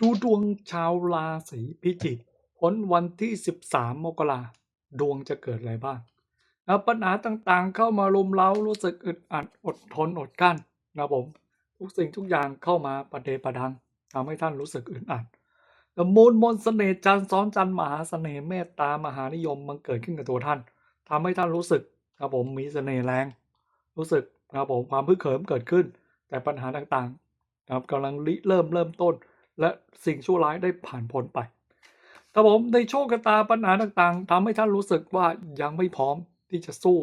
ดูดวงชาวราศีพิจิกพ้นวันที่ 13 มกราดวงจะเกิดอะไรบ้างนะปัญหาต่างๆ เข้ามารุมเร้ารู้สึกอึดอัดอดทนอดกั้นนะผม ทุกสิ่งทุกอย่างเข้ามาประเดประดังทำให้ท่านรู้สึกอึดอัดแต่มูลมนต์เสน่ห์จันทร์ซ้อนจันทร์มหาเสน่ห์เมตตามหานิยมมันเกิดขึ้นกับตัวท่านทำให้ท่านรู้สึกครับผมมีเสน่ห์แรง รู้สึกครับผมความพึกเขิมเกิดขึ้น แต่ปัญหาต่างๆครับกำลังริเริ่มเริ่มต้น และสิ่งชั่วร้ายได้ผ่านพ้นไปครับผมในโชคชะตาปัญหาต่างๆทำให้ท่านรู้สึกว่ายังไม่พร้อมที่จะสู้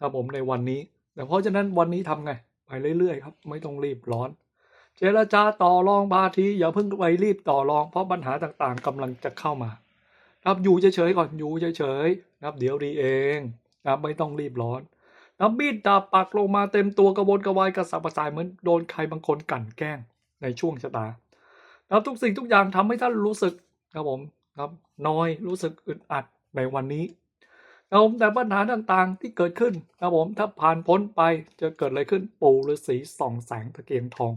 ครับผมในวันนี้ แต่เพราะฉะนั้นวันนี้ทำไง ไปเรื่อยๆครับ ไม่ต้องรีบร้อน เจรจาต่อรองบาทีอย่าเพิ่งไปรีบต่อรองเพราะปัญหาต่างๆกำลังจะเข้ามาครับอยู่เฉยๆก่อนอยู่เฉยๆครับเดี๋ยวดีเองครับไม่ต้องรีบร้อนน้ำมีดดาบปักลงมาเต็มตัวกระวนกระวายกระสับกระส่ายเหมือนโดนใครบางคนกลั่นแกล้งในช่วงชะตา ครับทุกสิ่งทุกอย่างทำให้ท่านรู้สึกครับผมครับน้อยรู้สึกอึดอัดในวันนี้ครับผมแต่ปัญหาต่างๆที่เกิดขึ้นครับผมถ้าผ่านพ้นไปจะเกิดอะไรขึ้นปู่ฤาษีส่องแสงตะเกียงทอง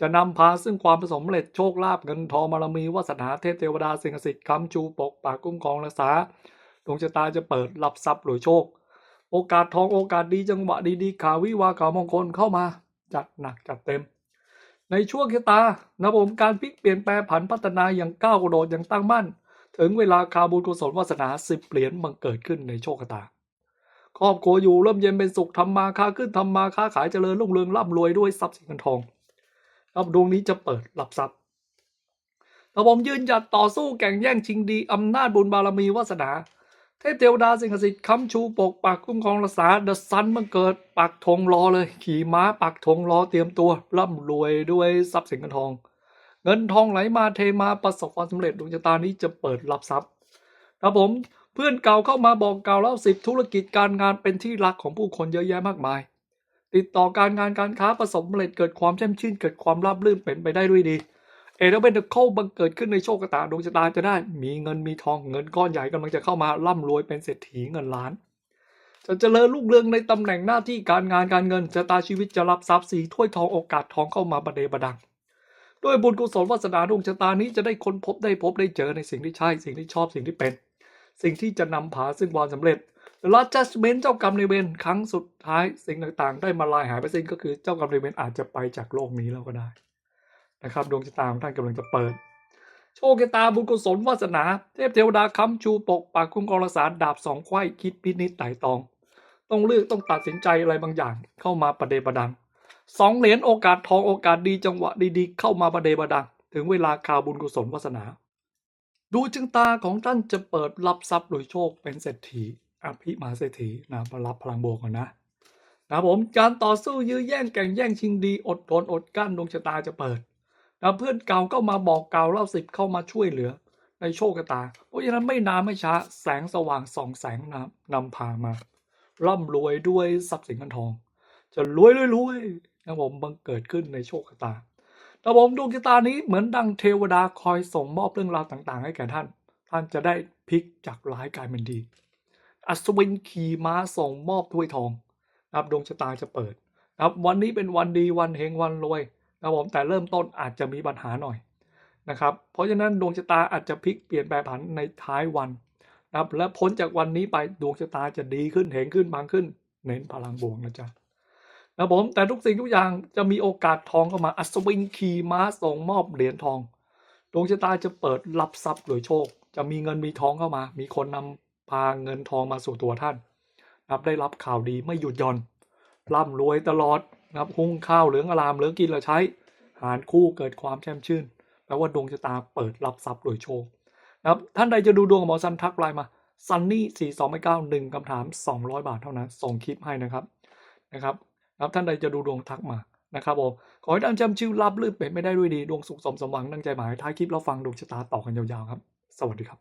จะนำพาซึ่งความประสมเร็จโชคลาภเงินทองบารมีวาสนาเทพเทวดาสิ่งศักดิ์สิทธิ์คำชูปกปากคุ้มครองรักษาดวงชะตาจะเปิดรับทรัพย์หรือโชค โอกาสทองโอกาสดีจังหวะดีๆข่าววิวาข่าวมงคลเข้ามา จัดหนักจัดเต็ม ในช่วงชะตานะผมการพลิกเปลี่ยนแปลงผันพัฒนาอย่างก้าวกระโดดอย่างตั้งมั่น ถึงเวลาคาบุญกุศลวาสนาสิบเหรียญบังเกิดขึ้นในโชคชะตา ครอบครัวอยู่ร่มเย็นเป็นสุขทำมาค้าขึ้นทำมาค้าขายเจริญรุ่งเรืองร่ำรวยด้วยทรัพย์สินเงินทองครับดวงนี้จะเปิดรับทรัพย์แต่ผมยืนหยัดต่อสู้แข่งแย่งชิงดีอำนาจบุญบารมีวาสนา เทพเทวดาสิ่งศักดิ์สิทธิ์ค้ำชูปกปักคุ้มครองรักษาเดอะซันมันเกิดปักธงรอเลย ขี่ม้าปักธงรอเตรียมตัว ร่ำรวยด้วยทรัพย์สินเงินทอง เงินทองไหลมาเทมาประสบความสำเร็จดวงชะตานี้จะเปิดรับทรัพย์ครับผมเพื่อนเก่าเข้ามาบอกเก่าวเล่าสิบธุรกิจการงานเป็นที่รักของผู้คนเยอะแยะมากมาย ติดต่อการงานการค้าประสบความสำเร็จเกิดความแช่มชื่นเกิดความราบรื่นเป็นไปได้ด้วยดี เอเดเบนเคิลบังเกิดขึ้นในโชคชะตาดวงชะตาจะได้มีเงินมีทองเงินก้อนใหญ่กำลังจะเข้ามาร่ำรวยเป็นเศรษฐีเงินล้าน จะเจริญรุ่งเรืองในตำแหน่งหน้าที่การงานการเงินชะตาชีวิตจะรับทรัพย์สีถ้วยทองโอกาสทองเข้ามาประเดประดังด้วยบุญกุศลวาสนาดวงชะตานี้จะได้ค้นพบได้พบได้เจอในสิ่งที่ใช่สิ่งที่ชอบสิ่งที่เป็น สิ่งที่จะนำพาซึ่งความสำเร็จลัดจัสเมนเจ้ากรรมในเวรครั้งสุดท้ายสิ่งต่างๆ ได้มาลายหายไปสิ้นก็คือเจ้ากรรมในเวรอาจจะไปจากโลกนี้แล้วก็ได้ นะครับดวงชะตาของท่านกำลังจะเปิด โชคชะตาบุญกุศลวาสนา เทพเทวดาค้ำชูปกปากคุ้มครองรักษาดาบสองไข้คิดพินิจไต่ตอง ต้องเลือกต้องตัดสินใจอะไรบางอย่างเข้ามาประเดประดังสองเหรียญโอกาสทองโอกาสดีจังหวะดีๆ เข้ามาประเดประดัง ถึงเวลาข่าวบุญกุศลวาสนา ดูจึงตาของท่านจะเปิดรับทรัพย์โดยโชคเป็นเศรษฐีอภิมหาเศรษฐีนะรับพลังบวกก่อนนะนะผมการต่อสู้ยื้อแย่งแข่งแย่งชิงดีอดทนอดกลั้นดวงชะตาจะเปิด นะเพื่อนเก่าก็มาบอกเก่าเล่าสิบเข้ามาช่วยเหลือ ในโชคชะตา เพราะฉะนั้นไม่นานไม่ช้า แสงสว่างสองแสงนำนำพามา ร่ำรวยด้วยทรัพย์สินเงินทอง จะรวยรวยรวยนะผมบังเกิดขึ้นในโชคชะตาแต่ผมดวงชะตานี้เหมือนดังเทวดาคอยส่งมอบเรื่องราวต่าง ๆ ให้แก่ท่าน ท่านจะได้พลิกจากร้ายกลายเป็นดี อัศวินขี่ม้าส่งมอบถ้วยทองนะครับดวงชะตาจะเปิดนะครับวันนี้เป็นวันดีวันเฮงวันรวย ครับผมแต่เริ่มต้นอาจจะมีปัญหาหน่อยนะครับ เพราะฉะนั้นดวงชะตาอาจจะพลิกเปลี่ยนแปลผันในท้ายวันนะครับและพ้นจากวันนี้ไปดวงชะตาจะดีขึ้นเฮงขึ้นบางขึ้น เน้นพลังบวกนะจ๊ะนะผมแต่ทุกสิ่งทุกอย่างจะมีโอกาสทองเข้ามาอัศวินขี่ม้าส่งมอบเหรียญทอง ดวงชะตาจะเปิดรับทรัพย์โดยโชค จะมีเงินมีทองเข้ามา มีคนนำพาเงินทองมาสู่ตัวท่านนะครับได้รับข่าวดีไม่หยุดย่อนร่ำรวยตลอด นะครับหุงข้าวเหลืองอารามเหลืองกินเหลือใช้ หารคู่เกิดความแช่มชื่นแปลว่าดวงชะตาเปิดรับทรัพย์โดยโชคนะครับท่านใดจะดูดวงหมอซันทักไลน์มาซันนี่สี่สองไม่เก้าหนึ่งคำถามสองร้อยบาทเท่านั้นส่งคลิปให้นะครับนะครับนะครับท่านใดจะดูดวงทักมานะครับผมขอให้ท่านจำชื่อรับลื่นเป็นไม่ได้ด้วยดี ดวงสุขสมสมหวังดังใจหมายท้ายคลิปเราฟังดวงชะตาต่อกันยาวๆครับ สวัสดีครับ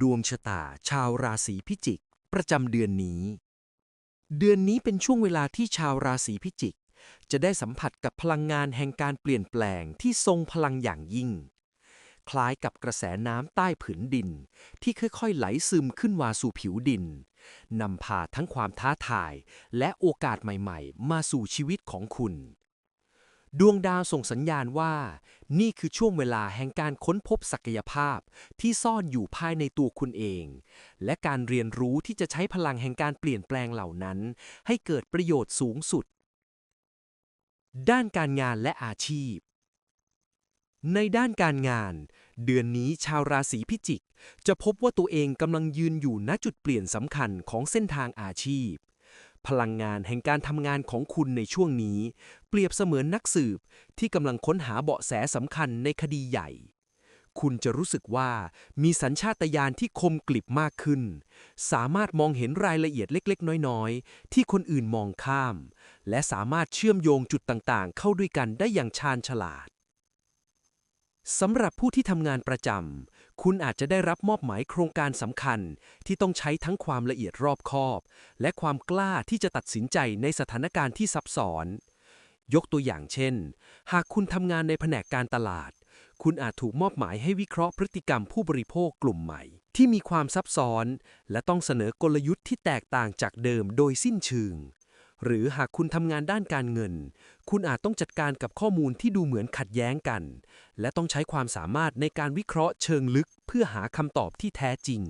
ดวงชะตาชาวราศีพิจิก ประจำเดือนนี้ เดือนนี้เป็นช่วงเวลาที่ชาวราศีพิจิก จะได้สัมผัสกับพลังงานแห่งการเปลี่ยนแปลงที่ทรงพลังอย่างยิ่ง คล้ายกับกระแสน้ำใต้ผืนดิน ที่ค่อยๆ ไหลซึมขึ้นมาสู่ผิวดินนำพาทั้งความท้าทาย และโอกาสใหม่ๆ มาสู่ชีวิตของคุณ ดวงดาวส่งสัญญาณว่า นี่คือช่วงเวลาแห่งการค้นพบศักยภาพที่ซ่อนอยู่ภายในตัวคุณเอง และการเรียนรู้ที่จะใช้พลังแห่งการเปลี่ยนแปลงเหล่านั้น ให้เกิดประโยชน์สูงสุด ด้านการงานและอาชีพ ในด้านการงาน เดือนนี้ชาวราศีพิจิก จะพบว่าตัวเองกำลังยืนอยู่ณจุดเปลี่ยนสำคัญของเส้นทางอาชีพ พลังงานแห่งการทำงานของคุณในช่วงนี้ เปรียบเสมือนนักสืบที่กำลังค้นหาเบาะแสสำคัญในคดีใหญ่ คุณจะรู้สึกว่ามีสัญชาตญาณที่คมกลิบมากขึ้น สามารถมองเห็นรายละเอียดเล็กๆ น้อยๆ ที่คนอื่นมองข้าม และสามารถเชื่อมโยงจุดต่างๆ เข้าด้วยกันได้อย่างชาญฉลาดสำหรับผู้ที่ทำงานประจำ คุณอาจจะได้รับมอบหมายโครงการสำคัญ ที่ต้องใช้ทั้งความละเอียดรอบคอบ และความกล้าที่จะตัดสินใจในสถานการณ์ที่ซับซ้อน ยกตัวอย่างเช่น หากคุณทำงานในแผนกการตลาด คุณอาจถูกมอบหมายให้วิเคราะห์พฤติกรรมผู้บริโภคกลุ่มใหม่ ที่มีความซับซ้อน และต้องเสนอกลยุทธ์ที่แตกต่างจากเดิมโดยสิ้นเชิง หรือหากคุณทำงานด้านการเงิน คุณอาจต้องจัดการกับข้อมูลที่ดูเหมือนขัดแย้งกัน และต้องใช้ความสามารถในการวิเคราะห์เชิงลึก เพื่อหาคำตอบที่แท้จริง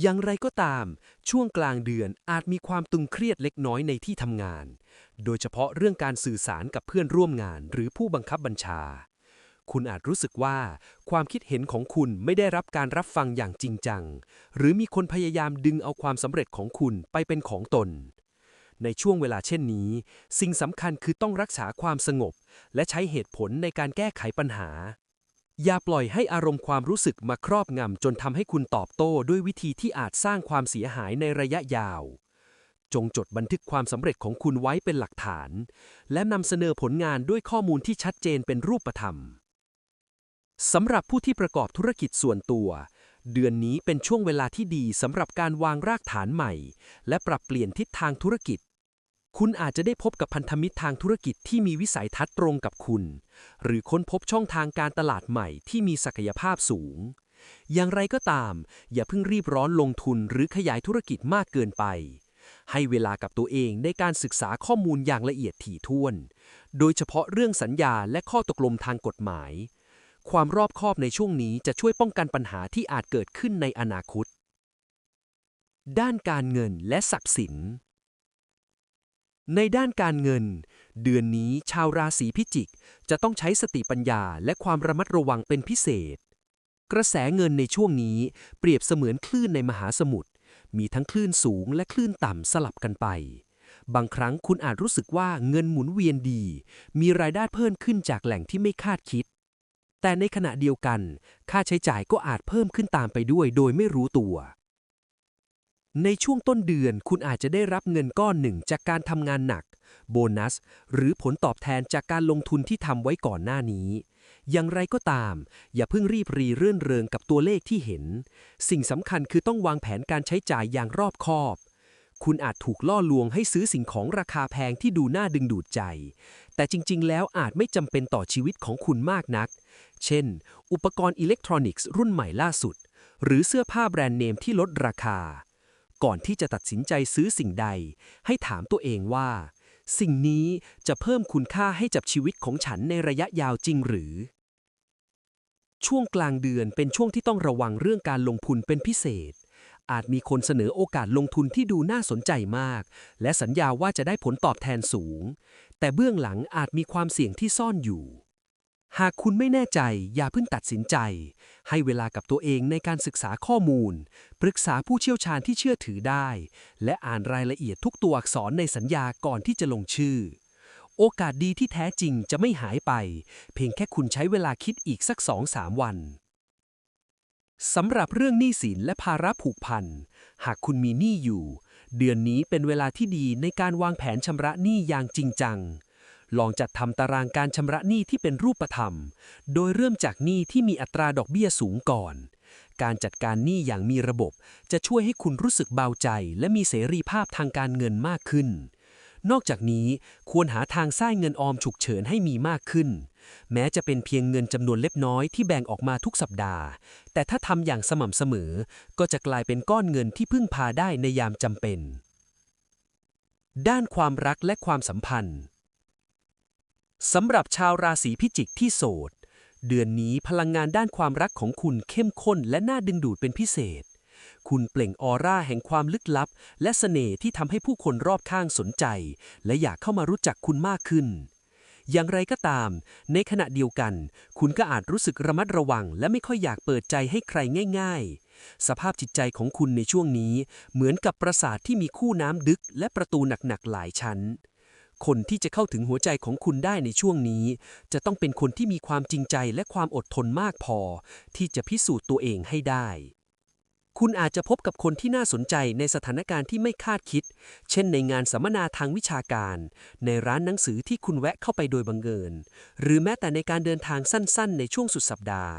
อย่างไรก็ตาม ช่วงกลางเดือนอาจมีความตึงเครียดเล็กน้อยในที่ทำงาน โดยเฉพาะเรื่องการสื่อสารกับเพื่อนร่วมงานหรือผู้บังคับบัญชา คุณอาจรู้สึกว่า ความคิดเห็นของคุณไม่ได้รับการรับฟังอย่างจริงจัง หรือมีคนพยายามดึงเอาความสำเร็จของคุณไปเป็นของตน ในช่วงเวลาเช่นนี้ สิ่งสำคัญคือต้องรักษาความสงบ และใช้เหตุผลในการแก้ไขปัญหา อย่าปล่อยให้อารมณ์ความรู้สึกมาครอบงำจนทำให้คุณตอบโต้ด้วยวิธีที่อาจสร้างความเสียหายในระยะยาวจงจดบันทึกความสำเร็จของคุณไว้เป็นหลักฐาน และนำเสนอผลงานด้วยข้อมูลที่ชัดเจนเป็นรูปธรรม สำหรับผู้ที่ประกอบธุรกิจส่วนตัว เดือนนี้เป็นช่วงเวลาที่ดีสำหรับการวางรากฐานใหม่ และปรับเปลี่ยนทิศทางธุรกิจ คุณอาจจะได้พบกับพันธมิตรทางธุรกิจที่มีวิสัยทัศน์ตรงกับคุณ หรือค้นพบช่องทางการตลาดใหม่ที่มีศักยภาพสูง อย่างไรก็ตาม อย่าเพิ่งรีบร้อนลงทุนหรือขยายธุรกิจมากเกินไป ให้เวลากับตัวเองในการศึกษาข้อมูลอย่างละเอียดถี่ถ้วน โดยเฉพาะเรื่องสัญญาและข้อตกลงทางกฎหมาย ความรอบคอบในช่วงนี้จะช่วยป้องกันปัญหาที่อาจเกิดขึ้นในอนาคต ด้านการเงินและทรัพย์สิน ในด้านการเงิน เดือนนี้ชาวราศีพิจิก จะต้องใช้สติปัญญาและความระมัดระวังเป็นพิเศษ กระแสเงินในช่วงนี้เปรียบเสมือนคลื่นในมหาสมุทร มีทั้งคลื่นสูงและคลื่นต่ำสลับกันไปบางครั้งคุณอาจรู้สึกว่าเงินหมุนเวียนดี มีรายได้เพิ่มขึ้นจากแหล่งที่ไม่คาดคิด แต่ในขณะเดียวกัน ค่าใช้จ่ายก็อาจเพิ่มขึ้นตามไปด้วยโดยไม่รู้ตัว ในช่วงต้นเดือนคุณอาจจะได้รับเงินก้อนหนึ่งจากการทำงานหนัก โบนัส หรือผลตอบแทนจากการลงทุนที่ทำไว้ก่อนหน้านี้ อย่างไรก็ตาม อย่าเพิ่งรีบรีเรื่อนเริงกับตัวเลขที่เห็น สิ่งสำคัญคือต้องวางแผนการใช้จ่ายอย่างรอบคอบคุณอาจถูกล่อลวงให้ซื้อสิ่งของราคาแพงที่ดูน่าดึงดูดใจ แต่จริงๆ แล้วอาจไม่จำเป็นต่อชีวิตของคุณมากนัก เช่น อุปกรณ์อิเล็กทรอนิกส์รุ่นใหม่ล่าสุด หรือเสื้อผ้าแบรนด์เนมที่ลดราคา ก่อนที่จะตัดสินใจซื้อสิ่งใด ให้ถามตัวเองว่า สิ่งนี้จะเพิ่มคุณค่าให้กับชีวิตของฉันในระยะยาวจริงหรือ ช่วงกลางเดือนเป็นช่วงที่ต้องระวังเรื่องการลงทุนเป็นพิเศษ อาจมีคนเสนอโอกาสลงทุนที่ดูน่าสนใจมาก และสัญญาว่าจะได้ผลตอบแทนสูง แต่เบื้องหลังอาจมีความเสี่ยงที่ซ่อนอยู่ หากคุณไม่แน่ใจอย่าเพิ่งตัดสินใจ ให้เวลากับตัวเองในการศึกษาข้อมูล ปรึกษาผู้เชี่ยวชาญที่เชื่อถือได้ และอ่านรายละเอียดทุกตัวอักษรในสัญญาก่อนที่จะลงชื่อ โอกาสดีที่แท้จริงจะไม่หายไป เพียงแค่คุณใช้เวลาคิดอีกสักสองสามวันสำหรับเรื่องหนี้สินและภาระผูกพัน หากคุณมีหนี้อยู่ เดือนนี้เป็นเวลาที่ดีในการวางแผนชำระหนี้อย่างจริงจัง ลองจัดทำตารางการชำระหนี้ที่เป็นรูปธรรม โดยเริ่มจากหนี้ที่มีอัตราดอกเบี้ยสูงก่อน การจัดการหนี้อย่างมีระบบ จะช่วยให้คุณรู้สึกเบาใจ และมีเสรีภาพทางการเงินมากขึ้น นอกจากนี้ควรหาทางสร้างเงินออมฉุกเฉินให้มีมากขึ้น แม้จะเป็นเพียงเงินจำนวนเล็กน้อยที่แบ่งออกมาทุกสัปดาห์ แต่ถ้าทำอย่างสม่ำเสมอ ก็จะกลายเป็นก้อนเงินที่พึ่งพาได้ในยามจำเป็น ด้านความรักและความสัมพันธ์ สำหรับชาวราศีพิจิกที่โสด เดือนนี้พลังงานด้านความรักของคุณเข้มข้นและน่าดึงดูดเป็นพิเศษ คุณเปล่งออร่าแห่งความลึกลับ และเสน่ห์ที่ทำให้ผู้คนรอบข้างสนใจ และอยากเข้ามารู้จักคุณมากขึ้น อย่างไรก็ตาม ในขณะเดียวกัน คุณก็อาจรู้สึกระมัดระวัง และไม่ค่อยอยากเปิดใจให้ใครง่าย ๆ สภาพจิตใจของคุณในช่วงนี้ เหมือนกับปราสาทที่มีคู่น้ำดึก และประตูหนักๆหลายชั้น คนที่จะเข้าถึงหัวใจของคุณได้ในช่วงนี้ จะต้องเป็นคนที่มีความจริงใจและความอดทนมากพอ ที่จะพิสูจน์ตัวเองให้ได้ คุณอาจจะพบกับคนที่น่าสนใจในสถานการณ์ที่ไม่คาดคิด เช่นในงานสัมมนาทางวิชาการ ในร้านหนังสือที่คุณแวะเข้าไปโดยบังเอิญ หรือแม้แต่ในการเดินทางสั้นๆ ในช่วงสุดสัปดาห์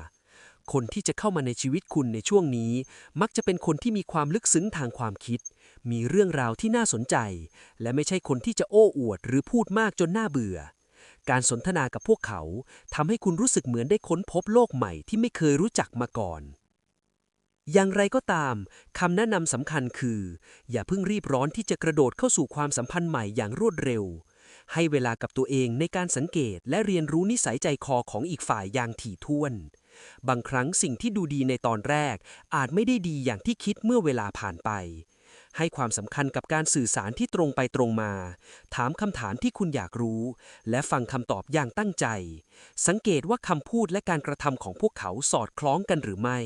คนที่จะเข้ามาในชีวิตคุณในช่วงนี้ มักจะเป็นคนที่มีความลึกซึ้งทางความคิด มีเรื่องราวที่น่าสนใจ และไม่ใช่คนที่จะโอ้อวดหรือพูดมากจนน่าเบื่อ การสนทนากับพวกเขาทำให้คุณรู้สึกเหมือนได้ค้นพบโลกใหม่ที่ไม่เคยรู้จักมาก่อน อย่างไรก็ตามคำแนะนำสำคัญคือ อย่าเพิ่งรีบร้อนที่จะกระโดดเข้าสู่ความสัมพันธ์ใหม่อย่างรวดเร็ว ให้เวลากับตัวเองในการสังเกตและเรียนรู้นิสัยใจคอของอีกฝ่ายอย่างถี่ถ้วนบางครั้งสิ่งที่ดูดีในตอนแรก อาจไม่ได้ดีอย่างที่คิดเมื่อเวลาผ่านไป ให้ความสำคัญกับการสื่อสารที่ตรงไปตรงมา ถามคำถามที่คุณอยากรู้ และฟังคำตอบอย่างตั้งใจ สังเกตว่าคำพูดและการกระทำของพวกเขาสอดคล้องกันหรือไม่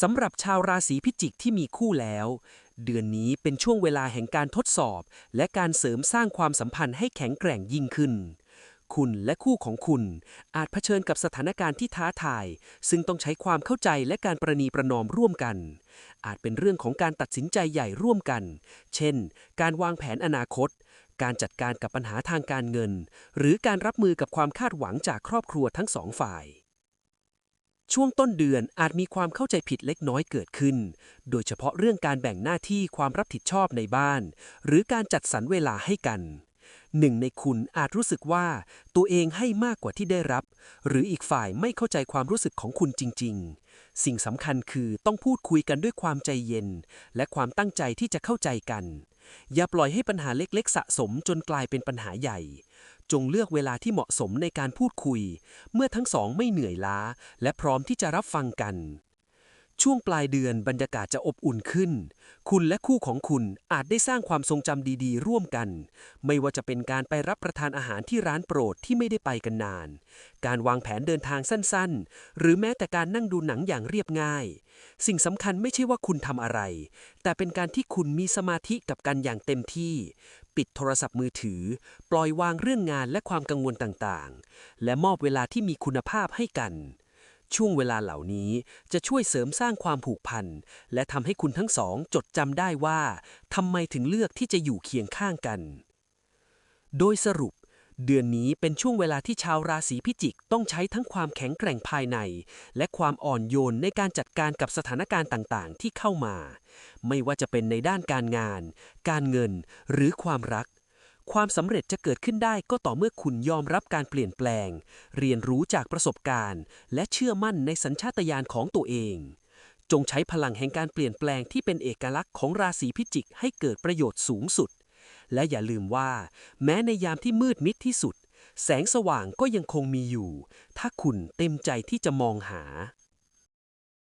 สำหรับชาวราศีพิจิกที่มีคู่แล้ว เดือนนี้เป็นช่วงเวลาแห่งการทดสอบ และการเสริมสร้างความสัมพันธ์ให้แข็งแกร่งยิ่งขึ้น คุณและคู่ของคุณ อาจเผชิญกับสถานการณ์ที่ท้าทาย ซึ่งต้องใช้ความเข้าใจและการประนีประนอมร่วมกัน อาจเป็นเรื่องของการตัดสินใจใหญ่ร่วมกัน เช่น การวางแผนอนาคต การจัดการกับปัญหาทางการเงิน หรือการรับมือกับความคาดหวังจากครอบครัวทั้งสองฝ่ายช่วงต้นเดือนอาจมีความเข้าใจผิดเล็กน้อยเกิดขึ้น โดยเฉพาะเรื่องการแบ่งหน้าที่ความรับผิดชอบในบ้าน หรือการจัดสรรเวลาให้กัน หนึ่งในคุณอาจรู้สึกว่าตัวเองให้มากกว่าที่ได้รับ หรืออีกฝ่ายไม่เข้าใจความรู้สึกของคุณจริง ๆ สิ่งสำคัญคือต้องพูดคุยกันด้วยความใจเย็น และความตั้งใจที่จะเข้าใจกัน อย่าปล่อยให้ปัญหาเล็กๆ สะสมจนกลายเป็นปัญหาใหญ่ จงเลือกเวลาที่เหมาะสมในการพูดคุย เมื่อทั้งสองไม่เหนื่อยล้า และพร้อมที่จะรับฟังกัน ช่วงปลายเดือนบรรยากาศจะอบอุ่นขึ้น คุณและคู่ของคุณอาจได้สร้างความทรงจำดีๆ ร่วมกัน ไม่ว่าจะเป็นการไปรับประทานอาหารที่ร้านโปรดที่ไม่ได้ไปกันนาน การวางแผนเดินทางสั้นๆ หรือแม้แต่การนั่งดูหนังอย่างเรียบง่าย สิ่งสำคัญไม่ใช่ว่าคุณทำอะไร แต่เป็นการที่คุณมีสมาธิกับกันอย่างเต็มที่ ปิดโทรศัพท์มือถือ ปล่อยวางเรื่องงานและความกังวลต่างๆ และมอบเวลาที่มีคุณภาพให้กัน ช่วงเวลาเหล่านี้จะช่วยเสริมสร้างความผูกพัน และทำให้คุณทั้งสองจดจำได้ว่าทำไมถึงเลือกที่จะอยู่เคียงข้างกัน โดยสรุป เดือนนี้เป็นช่วงเวลาที่ชาวราศีพิจิกต้องใช้ทั้งความแข็งแกร่งภายใน และความอ่อนโยนในการจัดการกับสถานการณ์ต่างๆ ที่เข้ามา ไม่ว่าจะเป็นในด้านการงาน การเงิน หรือความรัก ความสำเร็จจะเกิดขึ้นได้ก็ต่อเมื่อคุณยอมรับการเปลี่ยนแปลง เรียนรู้จากประสบการณ์ และเชื่อมั่นในสัญชาตญาณของตัวเอง จงใช้พลังแห่งการเปลี่ยนแปลงที่เป็นเอกลักษณ์ของราศีพิจิกให้เกิดประโยชน์สูงสุด และอย่าลืมว่า แม้ในยามที่มืดมิดที่สุด แสงสว่างก็ยังคงมีอยู่ ถ้าคุณเต็มใจที่จะมองหา